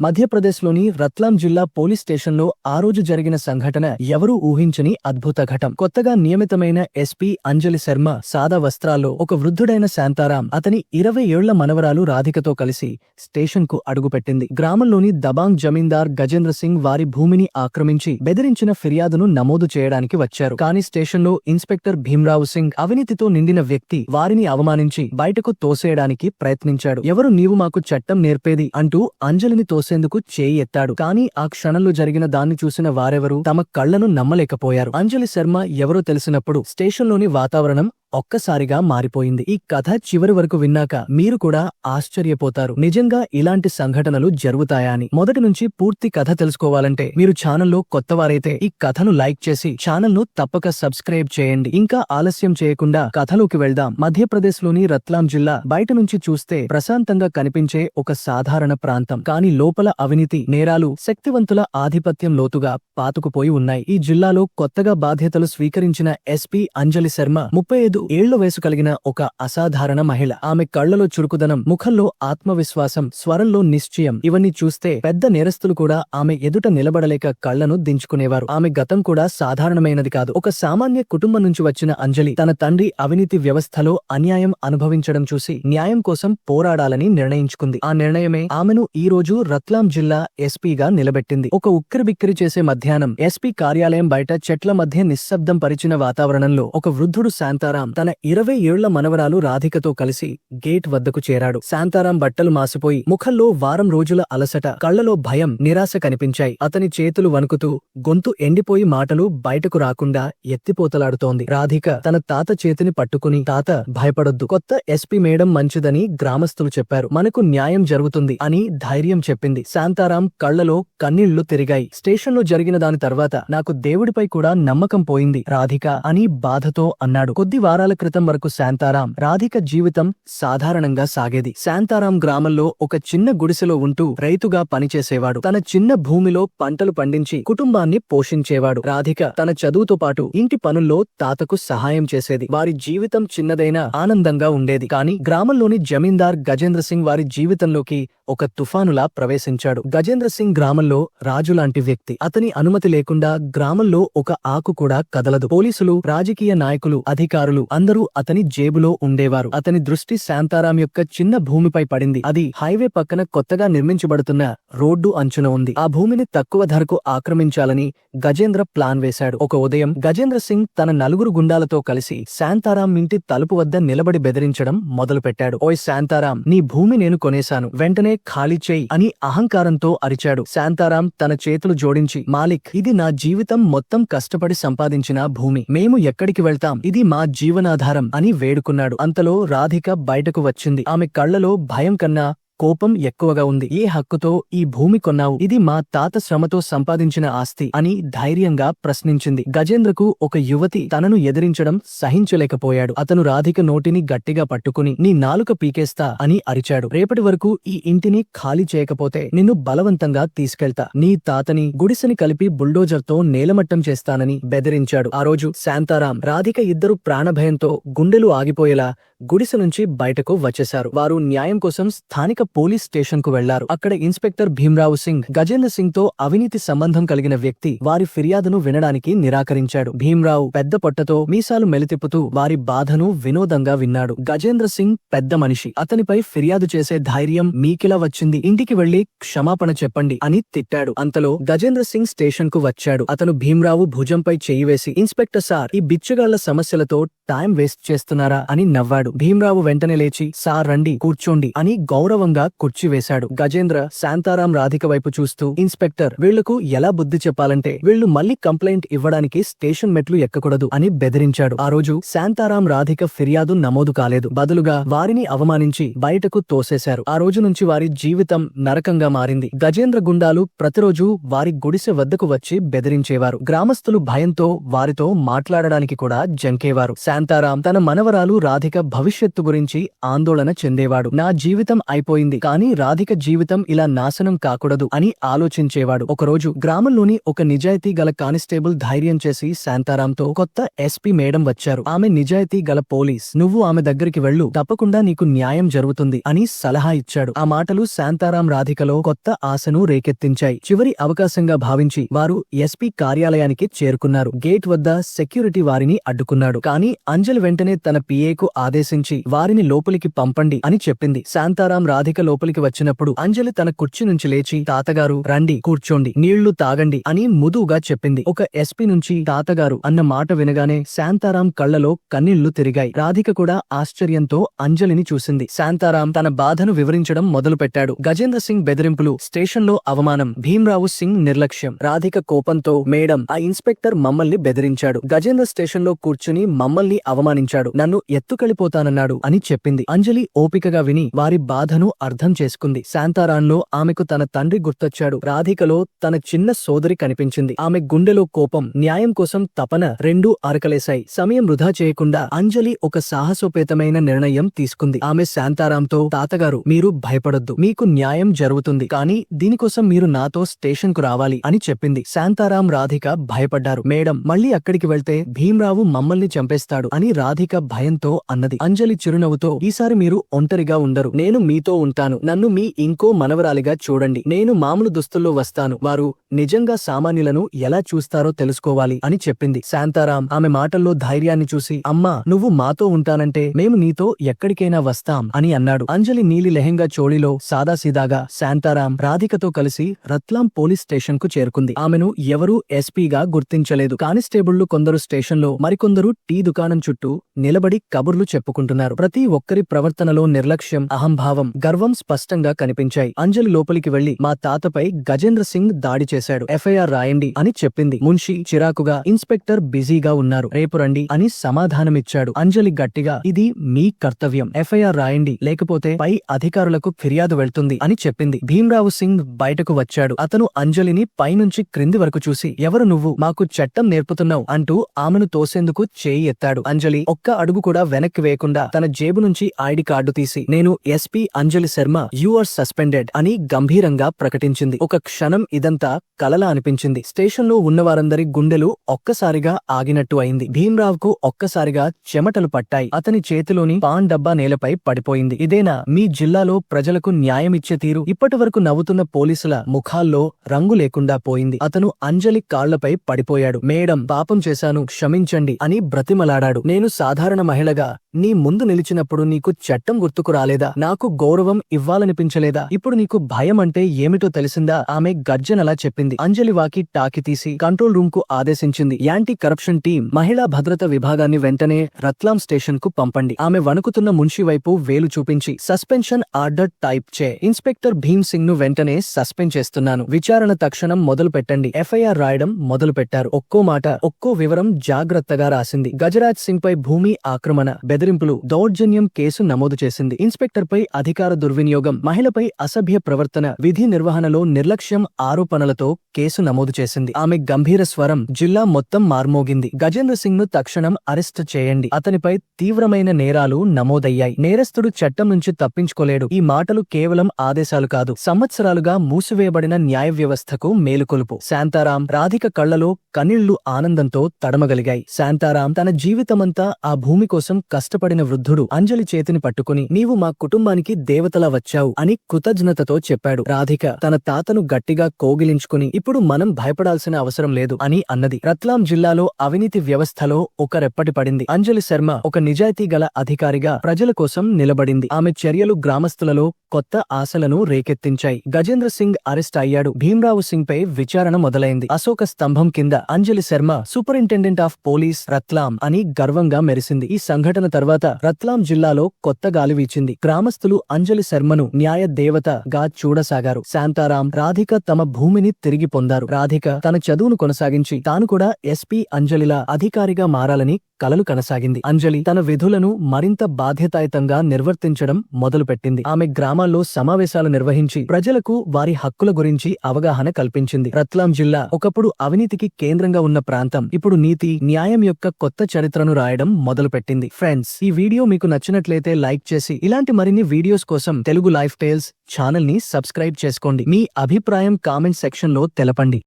మధ్యప్రదేశ్లోని రత్లాం జిల్లా పోలీస్ స్టేషన్లో ఆ రోజు జరిగిన సంఘటన ఎవరూ ఊహించని అద్భుత ఘటం. కొత్తగా నియమితమైన ఎస్పీ అంజలి శర్మ సాదా వస్త్రాల్లో ఒక వృద్ధుడైన శాంతారాం అతని ఇరవై ఏళ్ళ మనవరాలు రాధికతో కలిసి స్టేషన్కు అడుగుపెట్టింది. గ్రామంలోని దబాంగ్ జమీందార్ గజేంద్ర సింగ్ వారి భూమిని ఆక్రమించి బెదిరించిన ఫిర్యాదును నమోదు చేయడానికి వచ్చారు. కానీ స్టేషన్లో ఇన్స్పెక్టర్ భీమ్రావు సింగ్ అవినీతితో నిండిన వ్యక్తి వారిని అవమానించి బయటకు తోసేయడానికి ప్రయత్నించాడు. ఎవరు నీవు మాకు చట్టం నేర్పేది అంటూ అంజలిని తోసి తోసేందుకు చేయి ఎత్తాడు కానీ ఆ క్షణంలో జరిగిన దాన్ని చూసిన వారెవరూ తమ కళ్ళను నమ్మలేకపోయారు. అంజలి శర్మ ఎవరో తెలిసినప్పుడు స్టేషన్లోని వాతావరణం ఒక్కసారిగా మారిపోయింది. ఈ కథ చివరి వరకు విన్నాక మీరు కూడా ఆశ్చర్యపోతారు. నిజంగా ఇలాంటి సంఘటనలు జరుగుతాయా అని. మొదటి నుంచి పూర్తి కథ తెలుసుకోవాలంటే మీరు ఛానల్లో కొత్తవారైతే ఈ కథను లైక్ చేసి ఛానల్ను తప్పక సబ్స్క్రైబ్ చేయండి. ఇంకా ఆలస్యం చేయకుండా కథలోకి వెళ్దాం. మధ్యప్రదేశ్లోని రత్లాం జిల్లా బయట నుంచి చూస్తే ప్రశాంతంగా కనిపించే ఒక సాధారణ ప్రాంతం. కానీ లోపల అవినీతి నేరాలు శక్తివంతుల ఆధిపత్యం లోతుగా పాతుకుపోయి ఉన్నాయి. ఈ జిల్లాలో కొత్తగా బాధ్యతలు స్వీకరించిన ఎస్పీ అంజలి శర్మ ముప్పై ఐదు ఏళ్ళ వయసు కలిగిన ఒక అసాధారణ మహిళ. ఆమె కళ్ళలో చురుకుదనం ముఖంలో ఆత్మవిశ్వాసం స్వరంలో నిశ్చయం ఇవన్నీ చూస్తే పెద్ద నేరస్తులు కూడా ఆమె ఎదుట నిలబడలేక కళ్ళను దించుకునేవారు. ఆమె గతం కూడా సాధారణమైనది కాదు. ఒక సామాన్య కుటుంబం నుంచి వచ్చిన అంజలి తన తండ్రి అవినీతి వ్యవస్థలో అన్యాయం అనుభవించడం చూసి న్యాయం కోసం పోరాడాలని నిర్ణయించుకుంది. ఆ నిర్ణయమే ఆమెను ఈ రోజు రత్లాం జిల్లా ఎస్పీగా నిలబెట్టింది. ఒక ఉక్కిరిబిక్కిరి చేసే మధ్యాహ్నం ఎస్పీ కార్యాలయం బయట చెట్ల మధ్య నిశ్శబ్దం పరిచిన వాతావరణంలో ఒక వృద్ధుడు శాంతారాం తన ఇరవై ఏళ్ళ మనవరాలు రాధికతో కలిసి గేట్ వద్దకు చేరాడు. శాంతారాం బట్టలు మాసిపోయి ముఖంలో వారం రోజుల అలసట కళ్ళలో భయం నిరాశ కనిపించాయి. అతని చేతులు వణుకుతూ గొంతు ఎండిపోయి మాటలు బయటకు రాకుండా ఎత్తిపోతలాడుతోంది. రాధిక తన తాత చేతిని పట్టుకుని తాత భయపడొద్దు. కొత్త ఎస్పీ మేడం మంచిదని గ్రామస్తులు చెప్పారు. మనకు న్యాయం జరుగుతుంది అని ధైర్యం చెప్పింది. శాంతారాం కళ్ళలో కన్నీళ్ళు తిరిగాయి. స్టేషన్లో జరిగిన దాని తర్వాత నాకు దేవుడిపై కూడా నమ్మకం పోయింది రాధిక అని బాధతో అన్నాడు. కొద్ది వారాల క్రితం వరకు శాంతారాం రాధిక జీవితం సాధారణంగా సాగేది. శాంతారాం గ్రామంలో ఒక చిన్న గుడిసెలో ఉంటూ రైతుగా పనిచేసేవాడు. తన చిన్న భూమిలో పంటలు పండించి కుటుంబాన్ని పోషించేవాడు. రాధిక తన చదువుతో పాటు ఇంటి పనుల్లో తాతకు సహాయం చేసేది. వారి జీవితం చిన్నదైనా ఆనందంగా ఉండేది. కానీ గ్రామంలోని జమీందార్ గజేంద్ర సింగ్ వారి జీవితంలోకి ఒక తుఫానులా ప్రవేశించాడు. గజేంద్ర సింగ్ గ్రామంలో రాజులాంటి వ్యక్తి. అతని అనుమతి లేకుండా గ్రామంలో ఒక ఆకు కూడా కదలదు. పోలీసులు రాజకీయ నాయకులు అధికారులు అందరూ అతని జేబులో ఉండేవారు. అతని దృష్టి శాంతారాం యొక్క చిన్న భూమిపై పడింది. అది హైవే పక్కన కొత్తగా నిర్మించబడుతున్న రోడ్డు అంచున ఉంది. ఆ భూమిని తక్కువ ధరకు ఆక్రమించాలని గజేంద్ర ప్లాన్ వేశాడు. ఒక ఉదయం గజేంద్ర సింగ్ తన నలుగురు గుండాలతో కలిసి శాంతారాం ఇంటి తలుపు వద్ద నిలబడి బెదిరించడం మొదలుపెట్టాడు. ఓయ్ శాంతారాం నీ భూమి నేను కొనేశాను. వెంటనే ఖాళీ చేయి అని అహంకారంతో అరిచాడు. శాంతారాం తన చేతులు జోడించి మాలిక్ ఇది నా జీవితం మొత్తం కష్టపడి సంపాదించిన భూమి. మేము ఎక్కడికి వెళ్తాం? ఇది మా జీవనాధారం అని వేడుకున్నాడు. అంతలో రాధిక బయటకు వచ్చింది. ఆమె కళ్ళలో భయం కన్నా కోపం ఎక్కువగా ఉంది. ఏ హక్కుతో ఈ భూమి కొన్నావు? ఇది మా తాత శ్రమతో సంపాదించిన ఆస్తి అని ధైర్యంగా ప్రశ్నించింది. గజేంద్రకు ఒక యువతి తనను ఎదిరించడం సహించలేకపోయాడు. అతను రాధిక నోటిని గట్టిగా పట్టుకుని నీ నాలుక పీకేస్తా అని అరిచాడు. రేపటి వరకు ఈ ఇంటిని ఖాళీ చేయకపోతే నిన్ను బలవంతంగా తీసుకెళ్తా. నీ తాతని గుడిసెని కలిపి బుల్డోజర్తో నేలమట్టం చేస్తానని బెదిరించాడు. ఆ రోజు శాంతారాం రాధిక ఇద్దరు ప్రాణభయంతో గుండెలు ఆగిపోయేలా గుడిసె నుంచి బయటకు వచ్చేశారు. వారు న్యాయం కోసం స్థానిక పోలీస్ స్టేషన్కు వెళ్ళారు. అక్కడ ఇన్స్పెక్టర్ భీమ్రావు సింగ్ గజేంద్ర సింగ్తో అవినీతి సంబంధం కలిగిన వ్యక్తి వారి ఫిర్యాదును వినడానికి నిరాకరించాడు. భీమ్రావు పెద్ద పొట్టతో మీసాలు మెలితిప్పుతూ వారి బాధను వినోదంగా విన్నాడు. గజేంద్ర సింగ్ పెద్ద మనిషి. అతనిపై ఫిర్యాదు చేసే ధైర్యం మీకిలా వచ్చింది. ఇంటికి వెళ్ళి క్షమాపణ చెప్పండి అని తిట్టాడు. అంతలో గజేంద్ర సింగ్ స్టేషన్కు వచ్చాడు. అతను భీమ్రావు భుజంపై చేయివేసి ఇన్స్పెక్టర్ సార్ ఈ బిచ్చగాళ్ళ సమస్యలతో టైం వేస్ట్ చేస్తున్నారా అని నవ్వాడు. భీమ్రావు వెంటనే లేచి సార్ రండి కూర్చోండి అని గౌరవంగా కుర్చీ వేశాడు గజేంద్ర శాంతారాం రాధిక వైపు చూస్తూ ఇన్స్పెక్టర్ వీళ్ళకు ఎలా బుద్ధి చెప్పాలంటే వీళ్ళు మళ్ళీ కంప్లైంట్ ఇవ్వడానికి స్టేషన్ మెట్లు ఎక్కకూడదు అని బెదిరించాడు. ఆ రోజు శాంతారాం రాధిక ఫిర్యాదు నమోదు కాలేదు. బదులుగా వారిని అవమానించి బయటకు తోసేశారు. ఆ రోజు నుంచి వారి జీవితం నరకంగా మారింది. గజేంద్ర గుండాలు ప్రతిరోజు వారి గుడిసె వద్దకు వచ్చి బెదిరించేవారు. గ్రామస్తులు భయంతో వారితో మాట్లాడడానికి కూడా జంకేవారు. శాంతారాం తన మనవరాలు రాధిక భవిష్యత్తు గురించి ఆందోళన చెందేవాడు. నా జీవితం అయిపోయింది కానీ రాధిక జీవితం ఇలా నాశనం కాకూడదు అని ఆలోచించేవాడు. ఒకరోజు గ్రామంలోని ఒక నిజాయితీ గల కానిస్టేబుల్ ధైర్యం చేసి శాంతారాంతో కొత్త ఎస్పీ మేడం వచ్చారు. ఆమె నిజాయితీ గల పోలీస్ నువ్వు ఆమె దగ్గరికి వెళ్ళు తప్పకుండా నీకు న్యాయం జరుగుతుంది అని సలహా ఇచ్చాడు. ఆ మాటలు శాంతారాం రాధికలో కొత్త ఆశను రేకెత్తించాయి. చివరి అవకాశంగా భావించి వారు ఎస్పీ కార్యాలయానికి చేరుకున్నారు. గేట్ వద్ద సెక్యూరిటీ వారిని అడ్డుకున్నాడు. కానీ అంజలి వెంటనే తన పిఏకు ఆదేశించి వారిని లోపలికి పంపండి అని చెప్పింది. శాంతారాం రాధిక లోపలికి వచ్చినప్పుడు అంజలి తన కుర్చీ నుంచి లేచి తాతగారు రండి కూర్చోండి నీళ్ళు తాగండి అని ముదువుగా చెప్పింది. ఒక ఎస్పీ నుంచి తాతగారు అన్న మాట వినగానే శాంతారాం కళ్ళలో కన్నీళ్ళు తిరిగాయి. రాధిక కూడా ఆశ్చర్యంతో అంజలిని చూసింది. శాంతారాం తన బాధను వివరించడం మొదలుపెట్టాడు. గజేంద్ర సింగ్ బెదిరింపులు స్టేషన్లో అవమానం భీమ్రావు సింగ్ నిర్లక్ష్యం. రాధిక కోపంతో మేడం ఆ ఇన్స్పెక్టర్ మమ్మల్ని బెదిరించాడు. గజేంద్ర స్టేషన్లో కూర్చుని మమ్మల్ని అవమానించాడు. నన్ను ఎత్తుకెళ్ళిపోతానన్నాడు అని చెప్పింది. అంజలి ఓపికగా విని వారి బాధను అర్థం చేసుకుంది. శాంతారాంలో ఆమెకు తన తండ్రి గుర్తొచ్చాడు. రాధికలో తన చిన్న సోదరి కనిపించింది. ఆమె గుండెలో కోపం న్యాయం కోసం తపన రెండూ అరకలేశాయి. సమయం వృధా చేయకుండా అంజలి ఒక సాహసోపేతమైన నిర్ణయం తీసుకుంది. ఆమె శాంతారాంతో తాతగారు మీరు భయపడొద్దు. మీకు న్యాయం జరుగుతుంది. కానీ దీనికోసం మీరు నాతో స్టేషన్కు రావాలి అని చెప్పింది. శాంతారాం రాధిక భయపడ్డారు. మేడం మళ్ళీ అక్కడికి వెళ్తే భీమ్రావు మమ్మల్ని చంపేస్తాడు. అని రాధిక భయంతో అన్నది. అంజలి చిరునవ్వుతో ఈసారి మీరు ఒంటరిగా ఉండరు. నేను మీతో ఉంటాను. నన్ను మీ ఇంకో మనవరాలిగా చూడండి. నేను మామూలు దుస్తుల్లో వస్తాను. వారు నిజంగా సామాన్యులను ఎలా చూస్తారో తెలుసుకోవాలి అని చెప్పింది. శాంతారాం ఆమె మాటల్లో ధైర్యాన్ని చూసి అమ్మా నువ్వు మాతో ఉంటానంటే మేము నీతో ఎక్కడికైనా వస్తాం అని అన్నాడు. అంజలి నీలి లెహెంగా చోళిలో సాదాసీదాగా శాంతారాం రాధికతో కలిసి రత్లాం పోలీస్ స్టేషన్కు చేరుకుంది. ఆమెను ఎవరూ ఎస్పీగా గుర్తించలేదు. కానిస్టేబుళ్ళు కొందరు స్టేషన్లో మరికొందరు టీ దుకాణం చుట్టూ నిలబడి కబుర్లు చెప్పుకుంటున్నారు. ప్రతి ఒక్కరి ప్రవర్తనలో నిర్లక్ష్యం అహంభావం గర్వం స్పష్టంగా కనిపించాయి. అంజలి లోపలికి వెళ్ళి మా తాతపై గజేంద్ర సింగ్ దాడి చేశాడు ఎఫ్ఐఆర్ రాయండి అని చెప్పింది. మున్షి చిరాకుగా ఇన్స్పెక్టర్ బిజీగా ఉన్నారు రేపు రండి అని సమాధానమిచ్చాడు. అంజలి గట్టిగా ఇది మీ కర్తవ్యం ఎఫ్ఐఆర్ రాయండి లేకపోతే పై అధికారులకు ఫిర్యాదు వెళ్తుంది అని చెప్పింది. భీమ్రావు సింగ్ బయటకు వచ్చాడు. అతను అంజలిని పైనుంచి క్రింది వరకు చూసి ఎవరు నువ్వు? మాకు చట్టం నేర్పుతున్నావు అంటూ ఆమెను తోసేందుకు చేయి ఎత్తాడు. అంజలి ఒక్క అడుగు కూడా వెనక్కి వేయకుండా తన జేబు నుంచి ఐడి కార్డు తీసి నేను SP Anjali Sharma you are suspended అని గంభీరంగా ప్రకటించింది. ఒక క్షణం ఇదంతా కలలా అనిపించింది. స్టేషన్లో ఉన్నవారందరి గుండెలు ఒక్కసారిగా ఆగినట్టు అయింది. భీమ్రావ్కు ఒక్కసారిగా చెమటలు పట్టాయి. అతని చేతిలోని పాన్ డబ్బా నేలపై పడిపోయింది. ఇదేనా మీ జిల్లాలో ప్రజలకు న్యాయమిచ్చే తీరు? ఇప్పటి వరకు నవ్వుతున్న పోలీసుల ముఖాల్లో రంగు లేకుండా పోయింది. అతను అంజలి కాళ్ళపై పడిపోయాడు. మేడం పాపం చేశాను. క్షమించండి అని బ్రతిమలాడాడు. నేను సాధారణ మహిళగా నీ ముందు నిలిచినప్పుడు నీకు చట్టం గుర్తుకు రాలేదా? నాకు గౌరవం ఇవ్వాలనిపించలేదా? ఇప్పుడు నీకు భయం అంటే ఏమిటో తెలిసిందా? ఆమె గర్జనలా చెప్పింది. అంజలి వాకి టాకి తీసి కంట్రోల్ రూమ్కు ఆదేశించింది. యాంటీ కరప్షన్ టీం మహిళా భద్రత విభాగాన్ని వెంటనే రత్లాం స్టేషన్కు పంపండి. ఆమె వణుకుతున్న మున్షి వైపు వేలు చూపించి సస్పెన్షన్ ఆర్డర్ టైప్ చే. ఇన్స్పెక్టర్ భీమ్ సింగ్ను వెంటనే సస్పెండ్ చేస్తున్నాను. విచారణ తక్షణం మొదలు పెట్టండి. ఎఫ్ఐఆర్ రాయడం మొదలు పెట్టారు. ఒక్కో మాట ఒక్కో వివరం జాగ్రత్తగా రాసింది. గజరాజ్ సింగ్ పై భూమి ఆక్రమణ. బెదిరింపులు దౌర్జన్యం కేసు నమోదు చేసింది. ఇన్స్పెక్టర్ పై అధికార దుర్వినియోగం మహిళపై అసభ్య ప్రవర్తన విధి నిర్వహణలో నిర్లక్ష్యం ఆరోపణలతో కేసు నమోదు చేసింది. ఆమె గంభీర స్వరం జిల్లా మొత్తం మార్మోగింది. గజేంద్ర సింగ్ను తక్షణం అరెస్ట్ చేయండి. అతనిపై తీవ్రమైన నేరాలు నమోదయ్యాయి. నేరస్తుడు చట్టం నుంచి తప్పించుకోలేడు. ఈ మాటలు కేవలం ఆదేశాలు కాదు. సంవత్సరాలుగా మూసివేయబడిన న్యాయ వ్యవస్థకు మేలుకొలుపు. శాంతారాం రాధిక కళ్ళలో కనిళ్ళు ఆనందంతో తడమగలిగాయి. శాంతారాం తన జీవితమంతా ఆ భూమి కోసం కష్టపడిన వృద్ధుడు అంజలి చేతిని పట్టుకుని నీవు మా కుటుంబానికి దేవతలా వచ్చావు అని కృతజ్ఞతతో చెప్పాడు. రాధిక తన తాతను గట్టిగా కోగిలించుకుని ఇప్పుడు మనం భయపడాల్సిన అవసరం లేదు అని అన్నది. రత్లాం జిల్లాలో అవినీతి వ్యవస్థలో ఒక రెప్పటి పడింది. అంజలి శర్మ ఒక నిజాయితీ గల అధికారిగా ప్రజల కోసం నిలబడింది. ఆమె చర్యలు గ్రామస్తులలో కొత్త ఆశలను రేకెత్తించాయి. గజేంద్ర సింగ్ అరెస్ట్ అయ్యాడు. భీమ్రావు సింగ్ పై విచారణ మొదలైంది. అశోక స్తంభం కింద Anjali Sharma superintendent of police Ratlam అని గర్వంగా మెరిసింది. ఈ సంఘటన తరువాత తర్వాత రత్లాం జిల్లాలో కొత్త గాలి వీచింది. గ్రామస్తులు అంజలి శర్మను న్యాయ దేవతగా చూడసాగారు. శాంతారాం రాధిక తమ భూమిని తిరిగి పొందారు. రాధిక తన చదువును కొనసాగించి తాను కూడా ఎస్పీ అంజలిలా అధికారిగా మారాలని కలలు కనసాగింది. అంజలి తన విధులను మరింత బాధ్యతాయుతంగా నిర్వర్తించడం మొదలుపెట్టింది. ఆమె గ్రామాల్లో సమావేశాలు నిర్వహించి ప్రజలకు వారి హక్కుల గురించి అవగాహన కల్పించింది. రత్లాం జిల్లా ఒకప్పుడు అవినీతికి కేంద్రంగా ఉన్న ప్రాంతం. ఇప్పుడు నీతి న్యాయం యొక్క కొత్త చరిత్రను రాయడం మొదలుపెట్టింది. ఫ్రెండ్స్ ఈ వీడియో మీకు నచ్చినట్లయితే లైక్ చేసి ఇలాంటి మరిన్ని వీడియోస్ కోసం తెలుగు లైఫ్ టైల్స్ ఛానల్ని సబ్స్క్రైబ్ చేసుకోండి. మీ అభిప్రాయం కామెంట్ సెక్షన్లో తెలపండి.